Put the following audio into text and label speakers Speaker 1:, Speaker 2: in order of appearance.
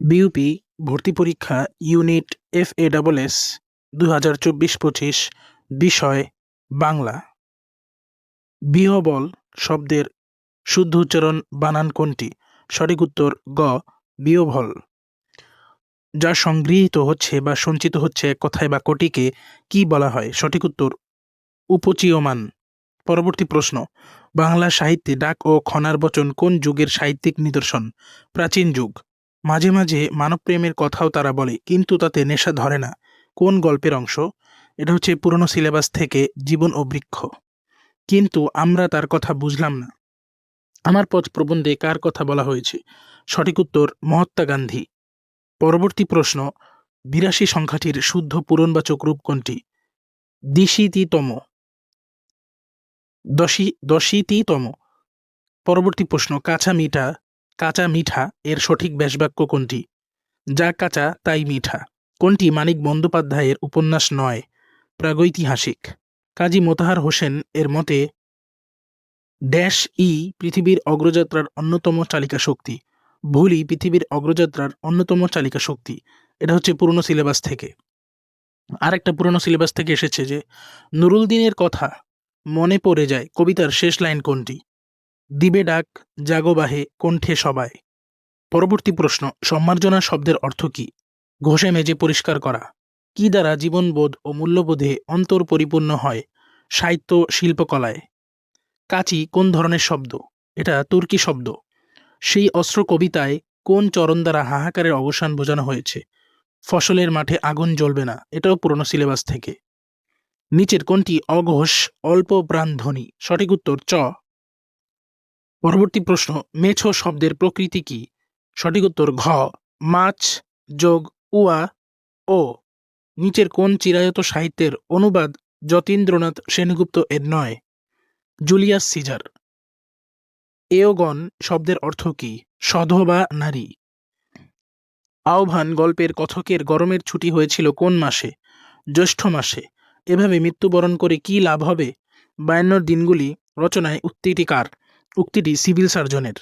Speaker 1: BUP ভর্তি পরীক্ষা unit F A double S দু হাজার চব্বিশ পঁচিশ বিষয় বাংলা। বিহবল শব্দের শুদ্ধ উচ্চারণ বানান কোনটি? সঠিক উত্তর গ, বিহবল। যা সংগৃহীত হচ্ছে বা সঞ্চিত হচ্ছে এক কথায় বা কোটিকে কি বলা হয়? সঠিক উত্তর উপচীয়মান। পরবর্তী প্রশ্ন, বাংলা সাহিত্যে ডাক ও খনার বচন কোন যুগের সাহিত্যিক নিদর্শন? প্রাচীন যুগ। মাঝে মাঝে মানবপ্রেমের কথাও তারা বলে, কিন্তু তাতে নেশা ধরে না। কোন গল্পের অংশ? এটা হচ্ছে পুরনো সিলেবাস থেকে জীবন ও বৃক্ষ। কিন্তু আমরা তার কথা বুঝলাম না। আমার পথ প্রবন্ধে কার কথা বলা হয়েছে? সঠিক উত্তর, মহাত্মা গান্ধী। পরবর্তী প্রশ্ন, বিরাশি সংখ্যাটির শুদ্ধ পূরণবাচক রূপ কোনটি? দ্বিশীতিতম দশি, দশীতিতম। পরবর্তী প্রশ্ন, কাঁচা মিঠা কাঁচা মিঠা এর সঠিক ব্যাসবাক্য কোনটি? যা কাঁচা, তাই মিঠা। কোনটি মানিক বন্দ্যোপাধ্যায়ের উপন্যাস নয়, প্রাগৈতিহাসিক। কাজী মোতাহার হোসেন এর মতে, ড্যাশ ই পৃথিবীর অগ্রযাত্রার অন্যতম চালিকা শক্তি। ভুলই পৃথিবীর অগ্রযাত্রার অন্যতম চালিকা শক্তি। এটা হচ্ছে পুরনো সিলেবাস থেকে। আরেকটা পুরনো সিলেবাস থেকে এসেছে যে নুরুল দিনের কথা মনে পড়ে যায় কবিতার শেষ লাইন কোনটি? দিবে ডাক জাগোবাহে কণ্ঠে সবাই। পরবর্তী প্রশ্ন সম্মার্জনা শব্দের অর্থ কী? ঘষে মেজে পরিষ্কার করা। কি দ্বারা জীবনবোধ ও মূল্যবোধে অন্তর পরিপূর্ণ হয়? সাহিত্য, শিল্পকলায়। কাচি কোন ধরনের শব্দ? এটা তুর্কি শব্দ। সেই অস্ত্র কবিতায় কোন চরণ দ্বারা হাহাকারের অবসান বোঝানো হয়েছে? ফসলের মাঠে আগুন জ্বলবে না, এটাও পুরনো সিলেবাস থেকে। নিচের কোনটি অঘোষ, অল্প প্রাণ ধ্বনি সঠিক উত্তর, চ। পরবর্তী প্রশ্ন, মেছো শব্দের প্রকৃতি কি? সঠিক উত্তর, ঘ, মাছ যোগ উয়া ও। নিচের কোন চিরায়ত সাহিত্যের অনুবাদ যতীন্দ্রনাথ সেনগুপ্ত এর নয়? Julius caesar. এওগণ শব্দের অর্থ কি? সধবা নারী। আহ্বান, গল্পের কথকের গরমের ছুটি হয়েছিল কোন মাসে? জ্যৈষ্ঠ মাসে। এভাবে মৃত্যুবরণ করে কি লাভ হবে? বায়ান্নর দিনগুলি রচনায় উক্তিটি কার উক্তিটি সিভিল সার্জনের।